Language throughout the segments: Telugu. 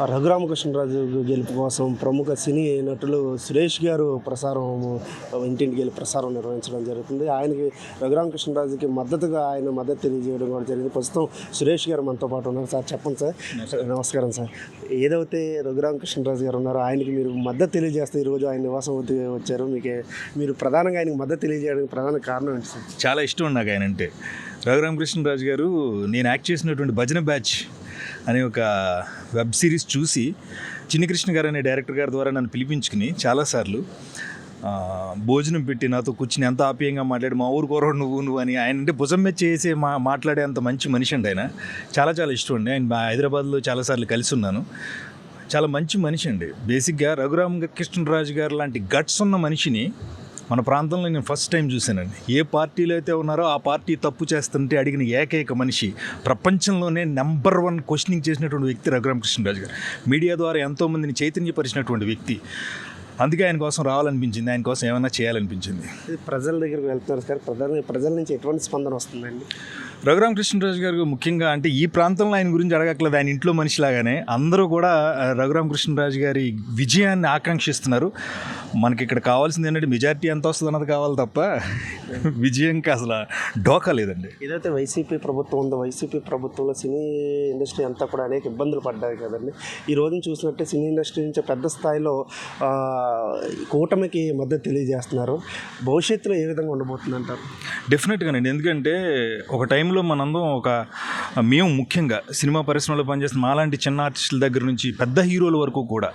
రఘురామకృష్ణరాజు గెలుపు కోసం ప్రముఖ సినీ నటులు సురేష్ గారు ప్రసారం ఇంటింటికి వెళ్ళి ప్రసారం నిర్వహించడం జరుగుతుంది. ఆయనకి రఘురామకృష్ణరాజుకి మద్దతుగా ఆయన మద్దతు తెలియజేయడం కూడా జరిగింది. ప్రస్తుతం సురేష్ గారు మనతో పాటు ఉన్నారు. సార్ చెప్పండి సార్. నమస్కారం. సార్. ఏదైతే రఘురామకృష్ణరాజు గారు ఉన్నారో ఆయనకి మీరు మద్దతు తెలియజేస్తే ఈరోజు ఆయన నివాసం వచ్చారు. మీకు మీరు ప్రధానంగా ఆయనకి మద్దతు తెలియజేయడానికి ప్రధాన కారణం ఏంటి సార్? చాలా ఇష్టం నాకు ఆయన అంటే. రఘురామకృష్ణరాజు గారు నేను యాక్ట్ చేసినటువంటి భజన బ్యాచ్ అనే ఒక వెబ్ సిరీస్ చూసి చిన్నకృష్ణ గారు అనే డైరెక్టర్ గారి ద్వారా నన్ను పిలిపించుకుని చాలాసార్లు భోజనం పెట్టి నాతో కూర్చుని ఎంత ఆప్యాయంగా మాట్లాడి మా ఊరు కూర నువ్వు నువ్వు అని ఆయన అంటే భుజం మీద చేసే మా మాట్లాడే అంత మంచి మనిషి అండి ఆయన. చాలా చాలా ఇష్టం అండి. ఆయన హైదరాబాద్లో చాలాసార్లు కలిసి ఉన్నాను. చాలా మంచి మనిషి అండి. బేసిక్గా రఘురామ కృష్ణరాజు గారు లాంటి గట్స్ ఉన్న మనిషిని మన ప్రాంతంలో నేను ఫస్ట్ టైం చూశానండి. ఏ పార్టీలో అయితే ఉన్నారో ఆ పార్టీ తప్పు చేస్తుంటే అడిగిన ఏకైక మనిషి ప్రపంచంలోనే నెంబర్ వన్ క్వశ్చనింగ్ చేసినటువంటి వ్యక్తి రఘురామకృష్ణరాజు గారు. మీడియా ద్వారా ఎంతోమందిని చైతన్యపరిచినటువంటి వ్యక్తి. అందుకే ఆయన కోసం రావాలనిపించింది. ఆయన కోసం ఏమైనా చేయాలనిపించింది. ప్రజల దగ్గరికి వెళ్తున్నారు సార్. ప్రజల ప్రజల నుంచి ఎటువంటి స్పందన వస్తుందండి? రఘురామ కృష్ణరాజు గారు ముఖ్యంగా అంటే ఈ ప్రాంతంలో ఆయన గురించి అడగట్లేదు ఆయన ఇంట్లో మనిషిలాగానే అందరూ కూడా రఘురామ కృష్ణరాజు గారి విజయాన్ని ఆకాంక్షిస్తున్నారు. మనకి ఇక్కడ కావాల్సింది ఏంటంటే మెజారిటీ ఎంత వస్తుంది అన్నది కావాలి తప్ప విజయంకి అసలు డోకా లేదండి. ఏదైతే వైసీపీ ప్రభుత్వం ఉందో. వైసీపీ ప్రభుత్వంలో సినీ ఇండస్ట్రీ అంతా కూడా అనేక ఇబ్బందులు పడ్డాయి కదండి. ఈ రోజున చూసినట్టే సినీ ఇండస్ట్రీ నుంచి పెద్ద స్థాయిలో కూటమికి మద్దతు తెలియజేస్తున్నారు. భవిష్యత్తులో ఏ విధంగా ఉండబోతుంది అంటారు డెఫినెట్గానండి ఎందుకంటే ఒక టైంలో మనందరం ఒక మేము ముఖ్యంగా సినిమా పరిశ్రమలో పనిచేసిన మాలాంటి చిన్న ఆర్టిస్టుల దగ్గర నుంచి పెద్ద హీరోల వరకు కూడా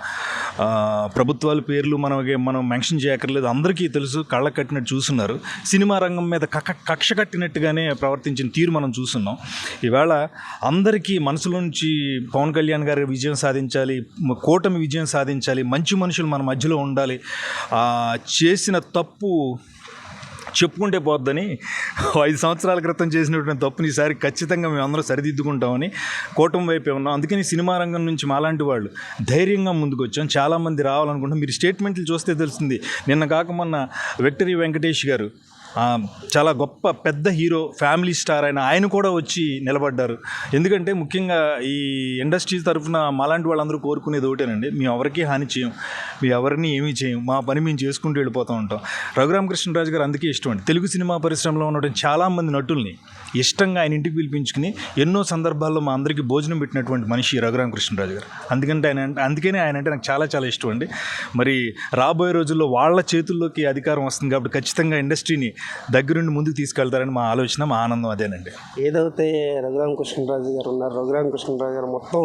ప్రభుత్వాల పేర్లు మనకి మనం మెన్షన్ చేయక్కర్లేదు. అందరికీ తెలుసు కళ్ళ కట్టినట్టు చూస్తున్నారు. సినిమా రంగం మీద కక కక్ష కట్టినట్టుగానే ప్రవర్తించిన తీరు మనం చూస్తున్నాం. ఈవేళ అందరికీ మనసులో నుంచి పవన్ కళ్యాణ్ గారి విజయం సాధించాలి కూటమి విజయం సాధించాలి మంచి మనుషులు మన మధ్యలో ఉండాలి. చేసిన తప్పు చెప్పుకుంటే పోద్దని ఐదు సంవత్సరాల క్రితం చేసినటువంటి తప్పుని ఈసారి ఖచ్చితంగా మేము అందరం సరిదిద్దుకుంటామని కూటమి వైపే ఉన్నాం. అందుకని సినిమా రంగం నుంచి మాలాంటి వాళ్ళు ధైర్యంగా ముందుకు వచ్చాం చాలామంది రావాలనుకుంటున్నాం మీరు స్టేట్మెంట్లు చూస్తే తెలిసింది నిన్న కాక మొన్న విక్టరీ వెంకటేష్ గారు చాలా గొప్ప పెద్ద హీరో ఫ్యామిలీ స్టార్ అయిన ఆయన కూడా వచ్చి నిలబడ్డారు. ఎందుకంటే ముఖ్యంగా ఈ ఇండస్ట్రీ తరఫున మాలాంటి వాళ్ళందరూ కోరుకునేది ఒకటేనండి. మేము ఎవరికీ హాని చేయం. మేము ఎవరిని ఏమీ చేయం. మా పని మేము చేసుకుంటూ వెళ్ళిపోతూ ఉంటాం. రఘురామకృష్ణరాజు గారు అందుకే ఇష్టం అండి. తెలుగు సినిమా పరిశ్రమలో ఉన్నటువంటి చాలామంది నటుల్ని ఇష్టంగా ఆయన ఇంటికి పిలిపించుకుని ఎన్నో సందర్భాల్లో మా అందరికీ భోజనం పెట్టినటువంటి మనిషి రఘురామకృష్ణరాజు గారు. అందుకంటే ఆయన అందుకనే ఆయన అంటే నాకు చాలా చాలా ఇష్టం అండి. మరి రాబోయే రోజుల్లో వాళ్ళ చేతుల్లోకి అధికారం వస్తుంది కాబట్టి ఖచ్చితంగా ఇండస్ట్రీని దగ్గరుండి ముందుకు తీసుకెళ్తారని మా ఆలోచన మా ఆనందం అదేనండి. ఏదైతే రఘురామ కృష్ణరాజు గారు ఉన్నారు రఘురామ కృష్ణరాజు గారు మొత్తం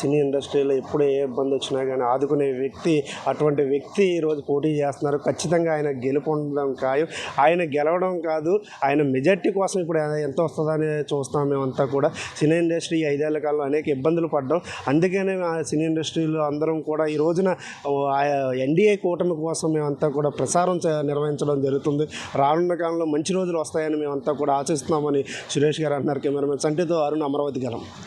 సినీ ఇండస్ట్రీలో ఎప్పుడు ఏ ఇబ్బంది వచ్చినా కానీ ఆదుకునే వ్యక్తి అటువంటి వ్యక్తి ఈరోజు పోటీ చేస్తున్నారు. ఖచ్చితంగా ఆయన గెలుపొందడం ఖాయం. ఆయన గెలవడం కాదు ఆయన మెజార్టీ కోసం ఇప్పుడు ఎంత వస్తుందని చూస్తాం మేమంతా కూడా. సినీ ఇండస్ట్రీ ఐదేళ్ళ కాలంలో అనేక ఇబ్బందులు పడ్డాం. అందుకనే ఆ సినీ ఇండస్ట్రీలో అందరం కూడా ఈ రోజున ఎన్డీఏ కూటమి కోసం మేమంతా కూడా ప్రసారం నిర్వహించడం జరుగుతుంది. రానున్న కాలంలో మంచి రోజులు వస్తాయని మేమంతా కూడా ఆశిస్తున్నామని సురేష్ గారు అంటున్నారు కెమెరామెన్ సంటితో అరుణ్ అమరావతి గలం.